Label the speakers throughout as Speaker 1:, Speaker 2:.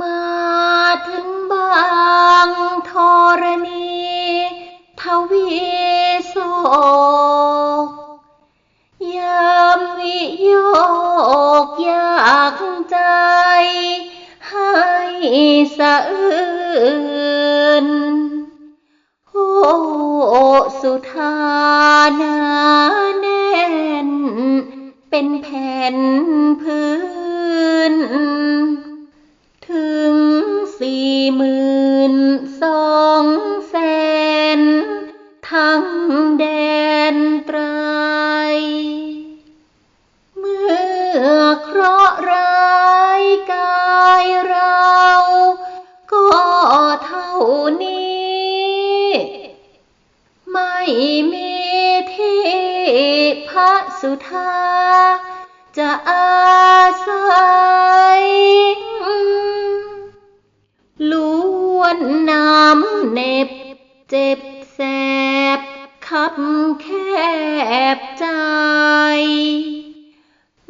Speaker 1: มาถึงบางธรณีทวีโศกยามวิโยกอยากใจ ให้สะอื้นโอ้สุธานาแน่น เป็นแผ่นพื้น องแสนทั้งแดนไตร เมื่อเคราะห์ร้ายกายเรา ก็เท่านี้ ไม่มีที่พระสุธาจะอาศัยำเหน็บ เจ็บแสบคับแคบใจ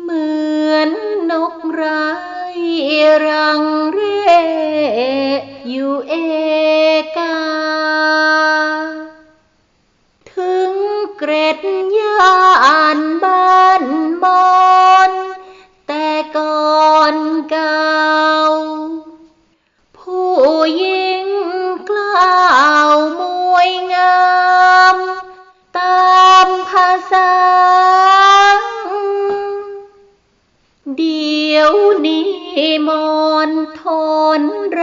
Speaker 1: เหมือนนกไร้รังเร่อยู่เอกา นี้มอนทนไร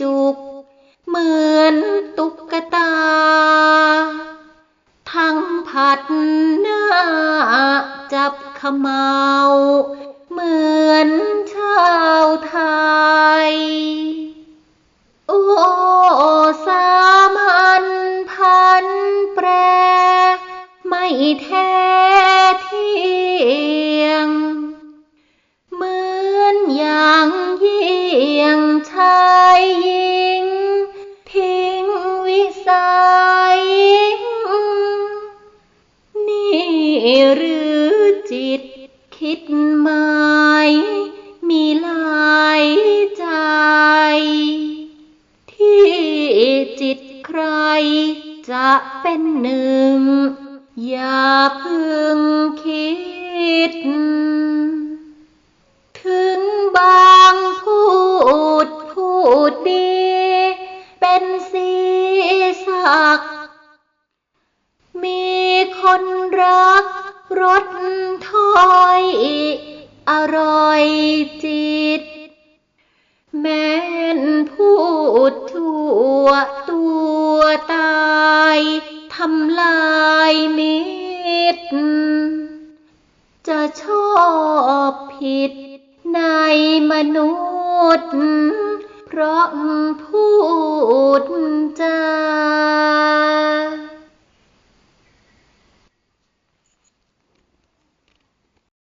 Speaker 1: จุก เหมือนตุ๊กตา ทั้งผัดหน้า จับขมเมาเหมือนชาวไทย โอ้สามันพันแปร ไม่แท้ที่ หรือจิตคิดหมายมีหลายใจ ที่จิตใครจะเป็นหนึ่ง อย่าพึงคิด ถึงบางพูดพูดดี เป็นสีสัก คนรักรสถ้อย อร่อยจิต แม้นพูดทั่วตัวตายทำลายมิตร จะชอบผิดในมนุษย์ เพราะพูดจา